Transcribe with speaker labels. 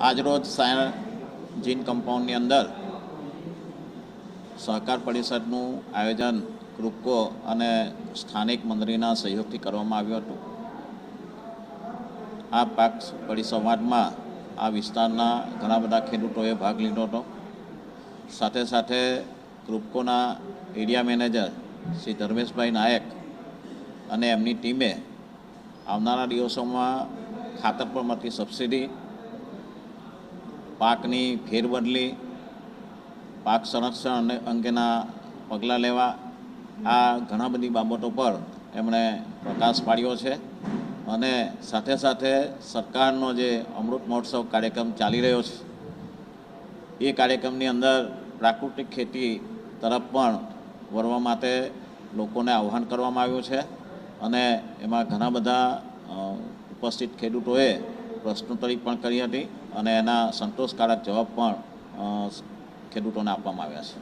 Speaker 1: આજરોજ સાયણ જીન કમ્પાઉન્ડની અંદર સહકાર પરિષદનું આયોજન ગ્રુપકો અને સ્થાનિક મંત્રીના સહયોગથી કરવામાં આવ્યું હતું. આ પાક પરિસંવાદમાં આ વિસ્તારના ઘણા બધા ખેડૂતોએ ભાગ લીધો હતો. સાથે સાથે ગ્રુપકોના એરિયા મેનેજર શ્રી ધર્મેશભાઈ નાયક અને એમની ટીમે આવનારા દિવસોમાં ખાતર પર મળતી સબસિડી પાકની ફેરબદલી પાક સંરક્ષણ અંગેના પગલાં લેવા, આ ઘણા બધી બાબતો પર એમણે પ્રકાશ પાડ્યો છે. અને સાથે સાથે સરકારનો જે અમૃત મહોત્સવ કાર્યક્રમ ચાલી રહ્યો છે, એ કાર્યક્રમની અંદર પ્રાકૃતિક ખેતી તરફ પણ વળવા માટે લોકોને આહ્વાન કરવામાં આવ્યું છે. અને એમાં ઘણા બધા ઉપસ્થિત ખેડૂતોએ પ્રશ્નોત્તરી પણ કરી હતી અને એના સંતોષકારક જવાબ પણ ખેડૂતોને આપવામાં આવ્યા છે.